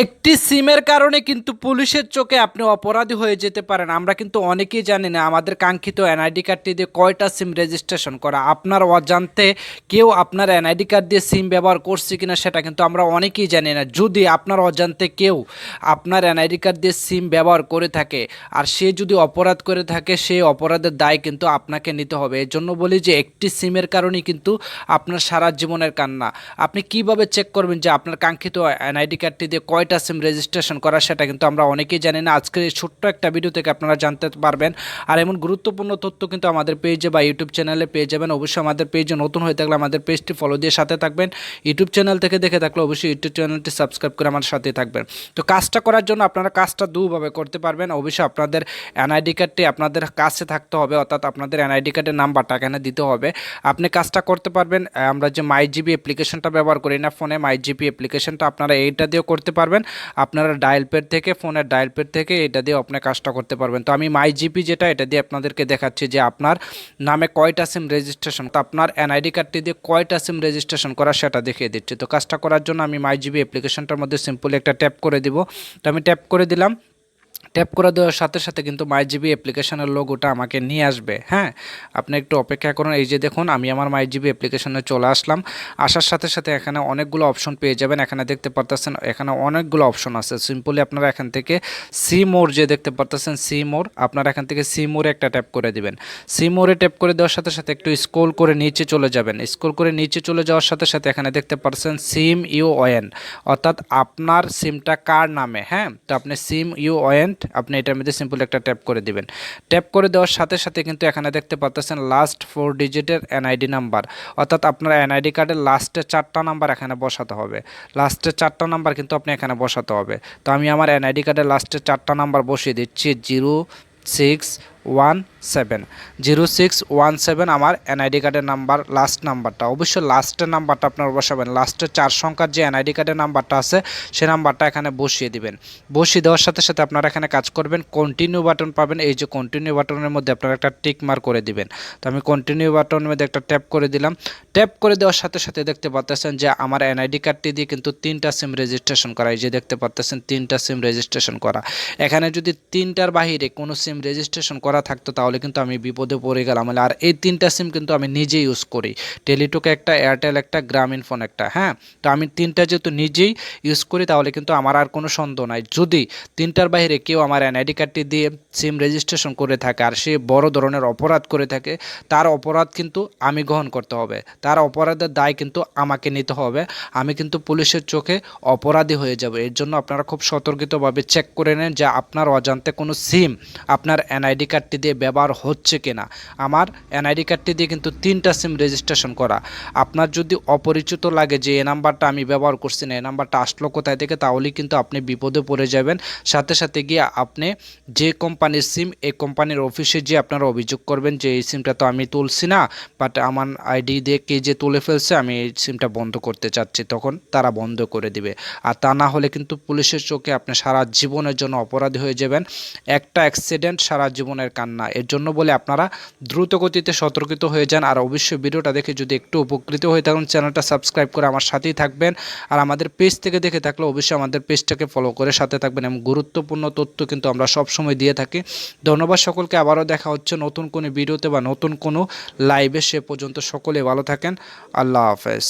একটি সিমের কারণে কিন্তু পুলিশের চোখে আপনি অপরাধী হয়ে যেতে পারেন। আমরা কিন্তু অনেকেই জানি না, আমাদের কাঙ্ক্ষিত এনআইডি কার্ডটি দিয়ে কয়টা সিম রেজিস্ট্রেশন করা। আপনার অজান্তে কেউ আপনার এনআইডি কার্ড দিয়ে সিম ব্যবহার করছে কিনা সেটা কিন্তু আমরা অনেকেই জানি না। যদি আপনার অজান্তে কেউ আপনার এনআইডি কার্ড দিয়ে সিম ব্যবহার করে থাকে আর সে যদি অপরাধ করে থাকে, সেই অপরাধের দায় কিন্তু আপনাকে নিতে হবে। এর জন্য বলি যে, একটি সিমের কারণেই কিন্তু আপনার সারা জীবনের কান্না। আপনি কীভাবে চেক করবেন যে আপনার কাঙ্ক্ষিত এনআইডি কার্ডটি দিয়ে কয়টা সিম রেজিস্ট্রেশন করা সেটা কিন্তু আমরা অনেকেই জানি না। আজকের এই ছোট্ট একটা ভিডিও থেকে আপনারা জানতে পারবেন। আর এমন গুরুত্বপূর্ণ তথ্য কিন্তু আমাদের পেজে বা ইউটিউব চ্যানেলে পেয়ে যাবেন। অবশ্যই আমাদের পেজে নতুন হয়ে থাকলে আমাদের পেজটি ফলো দিয়ে সাথে থাকবেন। ইউটিউব চ্যানেল থেকে দেখে থাকলে অবশ্যই ইউটিউব চ্যানেলটি সাবস্ক্রাইব করে আমার সাথে থাকবেন। তো কাজটা করার জন্য আপনারা কাজটা দুভাবে করতে পারবেন। অবশ্যই আপনাদের এনআইডি কার্ডটি আপনাদের কাছে থাকতে হবে, অর্থাৎ আপনাদের এনআইডি কার্ডের নাম্বারটা এখানে দিতে হবে। আপনি কাজটা করতে পারবেন। আমরা যে মাই জিবি অ্যাপ্লিকেশনটা ব্যবহার করি না ফোনে মাই জিবি অ্যাপ্লিকেশনটা আপনারা এইটা দিয়েও করতে পারবেন। আপনারা ডায়াল প্যাড থেকে, ফোনের ডায়াল প্যাড থেকে এটা দিয়ে আপনি কাজটা করতে পারবেন। তো আমি মাই জিপি যেটা, এটা দিয়ে আপনাদেরকে দেখাচ্ছি যে আপনার নামে কয়টা সিম রেজিস্ট্রেশন তো আপনার এনআইডি কার্ডটি দিয়ে কয়টা সিম রেজিস্ট্রেশন করা সেটা দেখিয়ে দিচ্ছি। তো কাজটা করার জন্য আমি মাই জিবি অ্যাপ্লিকেশনটার মধ্যে সিম্পলি একটা ট্যাপ করে দিব। তো আমি ট্যাপ করে দিলাম। ট্যাপ করে দেওয়ার সাথে সাথে কিন্তু মাই জিবি অ্যাপ্লিকেশনের লোগোটা আমাকে নিয়ে আসবে। হ্যাঁ আপনি একটু অপেক্ষা করুন। এই যে দেখুন, আমি আমার মাই জিবি অ্যাপ্লিকেশনে চলে আসলাম। আসার সাথে সাথে এখানে অনেকগুলো অপশন পেয়ে যাবেন। এখানে দেখতে পারতেছেন, এখানে অনেকগুলো অপশন আছে। সিম্পলি আপনারা এখান থেকে সি মোর যে দেখতে পারতেছেন সি মোর আপনারা এখান থেকে সি মোরে একটা ট্যাপ করে দিবেন। সি মোরে ট্যাপ করে দেওয়ার সাথে সাথে একটু স্ক্রল করে নিচে চলে যাবেন। স্ক্রল করে নিচে চলে যাওয়ার সাথে সাথে এখানে দেখতে পারছেন সিম ইউ ওয়েন অর্থাৎ আপনার সিমটা কার নামে? হ্যাঁ তো আপনি সিম ইউ ওয়েন্ট আপনি এটার মধ্যে সিম্পল একটা ট্যাপ করে দিবেন। ট্যাপ করে দেওয়ার সাথে সাথে কিন্তু এখানে দেখতে পাচ্ছেন লাস্ট ফোর ডিজিটের এনআইডি নাম্বার অর্থাৎ আপনার এনআইডি কার্ডের লাস্টে চারটা নাম্বার এখানে বসাতে হবে। লাস্টে চারটা নাম্বার কিন্তু আপনি এখানে বসাতে হবে। তো আমি আমার এনআইডি কার্ডের লাস্টে চারটা নাম্বার বসিয়ে দিচ্ছি। Zero six one seven zero six one seven আমার এনআইডি কার্ডের নাম্বার লাস্ট নাম্বারটা অবশ্যই লাস্টের নাম্বারটা আপনার বসাবেন। লাস্টের চার সংখ্যার যে এনআইডি কার্ডের নাম্বারটা আছে, সে নাম্বারটা এখানে বসিয়ে দিবেন। বসিয়ে দেওয়ার সাথে সাথে আপনারা এখানে কাজ করবেন। কন্টিনিউ বাটন পাবেন। এই যে কন্টিনিউ বাটনের মধ্যে আপনারা একটা টিক মার করে দিবেন। তো আমি কন্টিনিউ বাটনের মধ্যে একটা ট্যাপ করে দিলাম। ট্যাপ করে দেওয়ার সাথে সাথে দেখতে পাচ্ছেন যে আমার এনআইডি কার্ডটি দিয়ে কিন্তু তিনটা সিম রেজিস্ট্রেশন করা। এই যে দেখতে পাচ্ছেন তিনটা সিম রেজিস্ট্রেশন করা। এখানে যদি তিনটার বাহিরে কোনো সিম রেজিস্ট্রেশন করা থাকতো, তাহলে কিন্তু আমি বিপদে পড়ে গেলাম। আর এই তিনটা সিম কিন্তু আমি নিজে ইউজ করি। টেলিটুকে একটা এয়ারটেল একটা গ্রামীণ ফোন একটা হ্যাঁ? তো আমি তিনটা যেহেতু নিজেই ইউজ করি, তাহলে কিন্তু আমার আর কোনো সন্দেহ নাই। যদি তিনটার বাইরে কেউ আমার এনআইডি কার্ডটি দিয়ে সিম রেজিস্ট্রেশন করে থাকে আর সে বড় ধরনের অপরাধ করে থাকে, তার অপরাধ কিন্তু আমি গ্রহণ করতে হবে। তার অপরাধের দায় কিন্তু আমাকে নিতে হবে। আমি কিন্তু পুলিশের চোখে অপরাধী হয়ে যাব। এর জন্য আপনারা খুব সতর্কিতভাবে চেক করে নেন যে আপনার অজান্তে কোনো সিম আপনার এনআইডি কার্ডটি দিয়ে ব্যবহার হচ্ছে কিনা? আমার এনআইডি কার্ডটি দিয়ে কিন্তু তিনটা সিম রেজিস্ট্রেশন করা। আপনার যদি অপরিচিত লাগে যে এই নাম্বারটা আমি ব্যবহার করছি না এই নাম্বারটা আসলো কোথায় থেকে, তাহলেই কিন্তু আপনি বিপদে পড়ে যাবেন। সাথে সাথে গিয়ে আপনি যে কোম্পানির সিম এই কোম্পানির অফিসে যে আপনারা অভিযোগ করবেন যে, এই সিমটা তো আমি তুলছি না বাট আমার আইডি দিয়ে কে যে তুলে ফেলছে, আমি এই সিমটা বন্ধ করতে চাচ্ছি। তখন তারা বন্ধ করে দিবে। আর তা না হলে কিন্তু পুলিশের চোখে আপনি সারা জীবনের জন্য অপরাধী হয়ে যাবেন। একটা অ্যাক্সিডেন্ট সারা জীবনের কান্না। এর জন্য বলে আপনারা দ্রুত গতিতে সতর্কিত হয়ে যান। আর অবশ্যই ভিডিওটা দেখে যদি একটু উপকৃত হয়ে থাকুন, চ্যানেলটা সাবস্ক্রাইব করে আমার সাথেই থাকবেন। আর আমাদের পেজ থেকে দেখে থাকলে অবশ্যই আমাদের পেজটাকে ফলো করে সাথে থাকবেন এবং গুরুত্বপূর্ণ তথ্য কিন্তু আমরা সবসময় দিয়ে থাকি। ধন্যবাদ সকলকে। আবারও দেখা হচ্ছে নতুন কোনো ভিডিওতে বা নতুন কোনো লাইভে সে পর্যন্ত সকলে ভালো থাকেন। আল্লাহ হাফেজ।